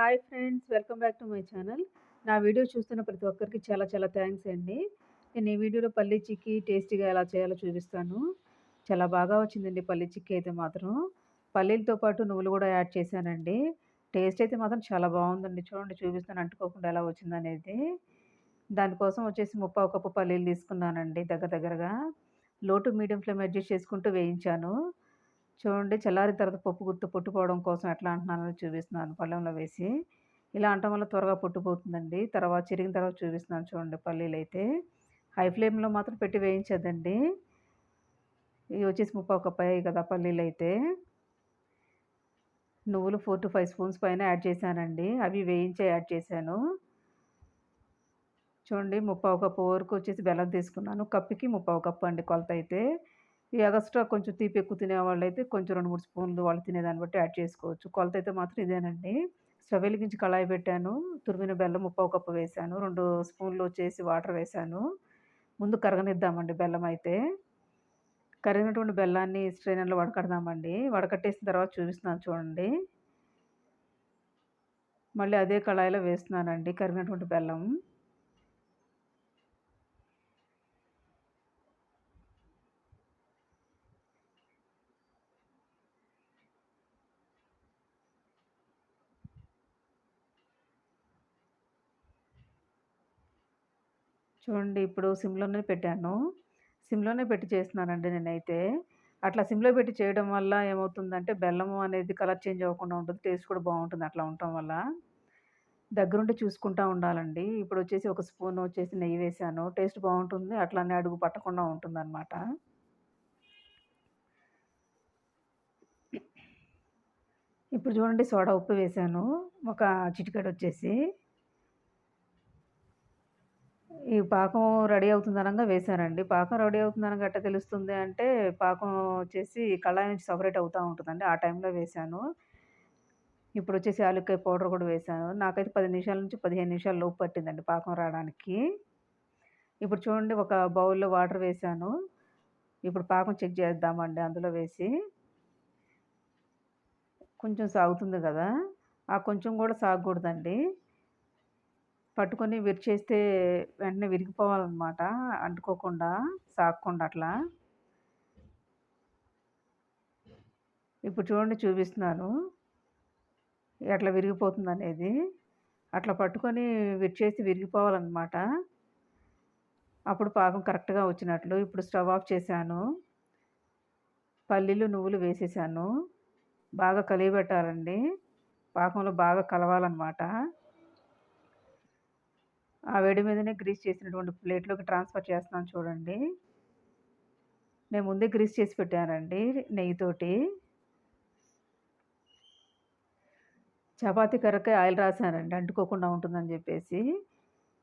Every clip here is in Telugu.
Hi friends welcome back to my channel. నా వీడియో చూస్తున్న ప్రతి ఒక్కరికి చాలా చాలా థ్యాంక్స్ అండి. నేను ఈ వీడియోలో పల్లీ చిక్కీ టేస్టీగా ఎలా చేయాలో చూపిస్తాను. చాలా బాగా వచ్చిందండి పల్లీ చిక్కీ అయితే మాత్రం. పల్లీలతో పాటు నువ్వులు కూడా యాడ్ చేశానండి. టేస్ట్ అయితే మాత్రం చాలా బాగుందండి. చూడండి చూపిస్తాను. అంటుకోకుండా ఎలా వచ్చిందనేది దానికోసం వచ్చేసి ముప్పావు కప్పు పల్లీలు తీసుకున్నానండి దగ్గర దగ్గరగా. లోటు మీడియం ఫ్లేమ్ అడ్జస్ట్ చేసుకుంటూ వేయించాను. చూడండి చల్లారిన తర్వాత పప్పు గుర్తు పుట్టుకోవడం కోసం ఎట్లా అంటున్నానో చూపిస్తున్నాను పళ్ళెంలో వేసి. ఇలా అంటం వల్ల త్వరగా పుట్టుపోతుందండి. తర్వాత చిరిగిన తర్వాత చూపిస్తున్నాను చూడండి పల్లీలు అయితే. హై ఫ్లేమ్లో మాత్రం పెట్టి వేయించదండి ఇవి వచ్చేసి ముప్పై ఒక పై కదా పల్లీలు అయితే. నువ్వులు ఫోర్ టు ఫైవ్ స్పూన్స్ పైన యాడ్ చేశానండి. అవి వేయించే యాడ్ చేశాను. చూడండి ముప్పావు కప్పు వరకు వచ్చేసి బెల్లం తీసుకున్నాను. కప్పుకి ముప్పావు కప్పు అండి కొలత అయితే. ఈ ఎగస్ట్రా కొంచెం తీపి ఎక్కువ తినేవాళ్ళు అయితే కొంచెం రెండు మూడు స్పూన్లు వాళ్ళు తినేదాన్ని బట్టి యాడ్ చేసుకోవచ్చు. కొలత అయితే మాత్రం ఇదేనండి. స్టవ్ వెలిగించి కళాయి పెట్టాను. తురిమిన బెల్లం ముప్పావు కప్పు వేశాను రెండు స్పూన్లు వచ్చేసి వాటర్ వేసాను. ముందు కరగనిద్దామండి బెల్లం అయితే. కరిగినటువంటి బెల్లాన్ని స్ట్రైనర్లో వడకడదామండి. వడకట్టేసిన తర్వాత చూపిస్తున్నాను చూడండి. మళ్ళీ అదే కళాయిలో వేస్తున్నానండి కరిగినటువంటి బెల్లం. చూడండి ఇప్పుడు సిమ్లోనే పెట్టాను. సిమ్లోనే పెట్టి చేస్తున్నానండి నేనైతే. అట్లా సిమ్లో పెట్టి చేయడం వల్ల ఏమవుతుందంటే బెల్లము అనేది కలర్ చేంజ్ అవ్వకుండా ఉంటుంది టేస్ట్ కూడా బాగుంటుంది అట్లా ఉండటం వల్ల. దగ్గరుండి చూసుకుంటూ ఉండాలండి. ఇప్పుడు వచ్చేసి ఒక స్పూన్ వచ్చేసి నెయ్యి వేసాను. టేస్ట్ బాగుంటుంది అట్లానే అడుగు పట్టకుండా ఉంటుందన్నమాట. ఇప్పుడు చూడండి సోడా ఉప్పు వేసాను. ఒక చిటికెడు వచ్చేసి. ఈ పాకం రెడీ అవుతుందనంగా వేసానండి పాకం రెడీ అవుతుందనగా ఎట్ట తెలుస్తుంది అంటే పాకం వచ్చేసి కళాయి నుంచి సపరేట్ అవుతూ ఉంటుందండి. ఆ టైంలో వేసాను ఇప్పుడు వచ్చేసి ఆలుకాయ పౌడర్ కూడా వేసాను నాకైతే పది నిమిషాల నుంచి పదిహేను నిమిషాల లోపు పట్టిందండి పాకం రావడానికి. ఇప్పుడు చూడండి ఒక బౌల్లో వాటర్ వేసాను ఇప్పుడు పాకం చెక్ చేద్దామండి అందులో వేసి. కొంచెం సాగుతుంది కదా. ఆ కొంచెం కూడా సాగకూడదండి. పట్టుకొని విరిచేస్తే వెంటనే విరిగిపోవాలన్నమాట. అంటుకోకుండా సాగకుండా అట్లా. ఇప్పుడు చూడండి చూపిస్తున్నాను. ఎట్లా విరిగిపోతుంది అనేది అట్లా పట్టుకొని విరిచేసి విరిగిపోవాలన్నమాట. అప్పుడు పాకం కరెక్ట్గా వచ్చినట్లు. ఇప్పుడు స్టవ్ ఆఫ్ చేశాను. పల్లీలు నువ్వులు వేసేసాను. బాగా కలియబెట్టాలండి. పాకంలో బాగా కలవాలన్నమాట. ఆ వేడి మీదనే గ్రీస్ చేసినటువంటి ప్లేట్లోకి ట్రాన్స్ఫర్ చేస్తున్నాను చూడండి. నేను ముందే గ్రీస్ చేసి పెట్టానండి నెయ్యితోటి. చపాతి కర్రకే ఆయిల్ రాశానండి అంటుకోకుండా ఉంటుందని చెప్పేసి.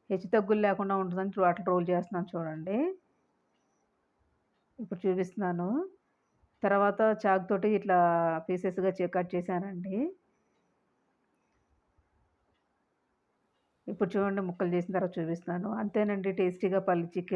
హెచ్చు తగ్గులు లేకుండా ఉంటుందని అట్లా రోల్ చేస్తున్నాను చూడండి. ఇప్పుడు చూపిస్తున్నాను. తర్వాత చాక్ తోటి ఇట్లా పీసెస్గా కట్ చేశానండి. ఇప్పుడు చూడండి ముక్కలు చేసిన తర్వాత చూపిస్తున్నాను. అంతేనండి టేస్టీగా పల్లి చికెన్